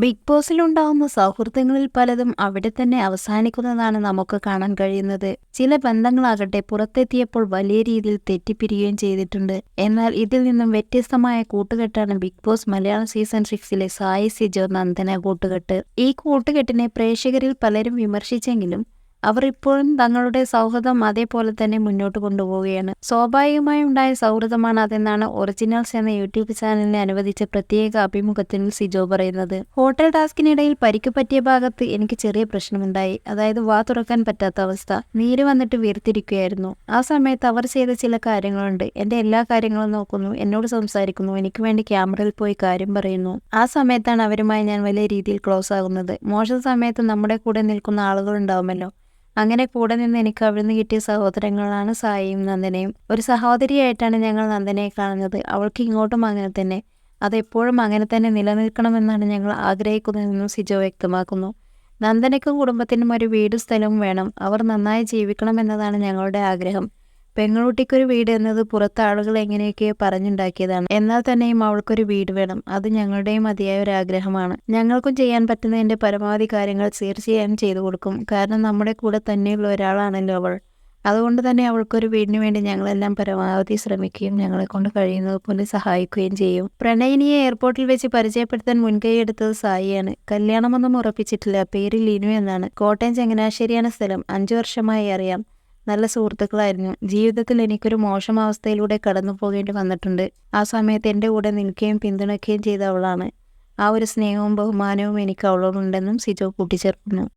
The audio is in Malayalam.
ബിഗ് ബോസിലുണ്ടാവുന്ന സൗഹൃദങ്ങളിൽ പലതും അവിടെ തന്നെ അവസാനിക്കുന്നതാണ് നമുക്ക് കാണാൻ കഴിയുന്നത്. ചില ബന്ധങ്ങളാകട്ടെ പുറത്തെത്തിയപ്പോൾ വലിയ രീതിയിൽ തെറ്റിപ്പിരിയുകയും ചെയ്തിട്ടുണ്ട്. എന്നാൽ ഇതിൽ നിന്നും വ്യത്യസ്തമായ കൂട്ടുകെട്ടാണ് ബിഗ് ബോസ് മലയാളം സീസൺ സിക്സിലെ സായി സിജോ നന്ദന കൂട്ടുകെട്ട്. ഈ കൂട്ടുകെട്ടിനെ പ്രേക്ഷകരിൽ പലരും വിമർശിച്ചെങ്കിലും അവർ ഇപ്പോഴും തങ്ങളുടെ സൗഹൃദം അതേപോലെ തന്നെ മുന്നോട്ട് കൊണ്ടുപോവുകയാണ്. സ്വാഭാവികമായി ഉണ്ടായ സൗഹൃദമാണ് അതെന്നാണ് ഒറിജിനൽസ് എന്ന യൂട്യൂബ് ചാനലിനെ അനുവദിച്ച പ്രത്യേക അഭിമുഖത്തിൽ സിജോ പറയുന്നത്. ഹോട്ടൽ ടാസ്കിനിടയിൽ പരിക്ക് പറ്റിയ ഭാഗത്ത് എനിക്ക് ചെറിയ പ്രശ്നമുണ്ടായി. അതായത് വാ തുറക്കാൻ പറ്റാത്ത അവസ്ഥ. നീര് വന്നിട്ട് വീർത്തിരിക്കുകയായിരുന്നു ആ സമയത്ത് അവർ ചെയ്ത ചില കാര്യങ്ങളുണ്ട്. എന്റെ എല്ലാ കാര്യങ്ങളും നോക്കുന്നു. എന്നോട് സംസാരിക്കുന്നു. എനിക്ക് വേണ്ടി ക്യാമറയിൽ പോയി കാര്യം പറയുന്നു. ആ സമയത്താണ് അവരുമായി ഞാൻ വലിയ രീതിയിൽ ക്ലോസ് ആകുന്നത്. മോശം സമയത്ത് നമ്മുടെ കൂടെ നിൽക്കുന്ന ആളുകൾ ഉണ്ടാവുമല്ലോ. അങ്ങനെ കൂടെ നിന്ന് എനിക്ക് അവിടുന്ന് കിട്ടിയ സഹോദരങ്ങളാണ് സായിയും നന്ദനയും. ഒരു സഹോദരിയായിട്ടാണ് ഞങ്ങൾ നന്ദനയെ കാണുന്നത്. അവൾക്ക് ഇങ്ങോട്ടും അങ്ങനെ തന്നെ. അതെപ്പോഴും അങ്ങനെ തന്നെ നിലനിൽക്കണമെന്നാണ് ഞങ്ങൾ ആഗ്രഹിക്കുന്നതെന്നും സിജോ വ്യക്തമാക്കുന്നു. നന്ദനയ്ക്കും കുടുംബത്തിനും ഒരു വീടും സ്ഥലവും വേണം. അവർ നന്നായി ജീവിക്കണമെന്നതാണ് ഞങ്ങളുടെ ആഗ്രഹം. പെങ്ങളുട്ടിക്കൊരു വീട് എന്നത് പുറത്ത് ആളുകൾ എങ്ങനെയൊക്കെ പറഞ്ഞുണ്ടാക്കിയതാണ്. എന്നാൽ തന്നെയും അവൾക്കൊരു വീട് വേണം. അത് ഞങ്ങളുടെയും മതിയായ ഒരു ആഗ്രഹമാണ്. ഞങ്ങൾക്കും ചെയ്യാൻ പറ്റുന്നതിന്റെ പരമാവധി കാര്യങ്ങൾ തീർച്ചയായും ചെയ്തു കൊടുക്കും. കാരണം നമ്മുടെ കൂടെ തന്നെയുള്ള ഒരാളാണല്ലോ അവൾ. അതുകൊണ്ട് തന്നെ അവൾക്കൊരു വീടിന് വേണ്ടി ഞങ്ങളെല്ലാം പരമാവധി ശ്രമിക്കുകയും ഞങ്ങളെ കൊണ്ട് കഴിയുന്നത് പോലെ സഹായിക്കുകയും ചെയ്യും. പ്രണയിനിയെ എയർപോർട്ടിൽ വെച്ച് പരിചയപ്പെടുത്താൻ മുൻകൈയെടുത്തത് സായിയാണ്. കല്യാണമൊന്നും ഉറപ്പിച്ചിട്ടില്ല. പേര് ലിനു എന്നാണ്. കോട്ടയം ചങ്ങനാശ്ശേരിയാണ് സ്ഥലം. അഞ്ചു വർഷമായി അറിയാം. നല്ല സുഹൃത്തുക്കളായിരുന്നു. ജീവിതത്തിൽ എനിക്കൊരു മോശം അവസ്ഥയിലൂടെ കടന്നു പോകേണ്ടി വന്നിട്ടുണ്ട്. ആ സമയത്ത് എന്റെ കൂടെ നിൽക്കുകയും പിന്തുണയ്ക്കുകയും ചെയ്ത അവളാണ്. ആ ഒരു സ്നേഹവും ബഹുമാനവും എനിക്ക് അവളോടുണ്ടെന്നും സിജോ കൂട്ടിച്ചേർക്കുന്നു.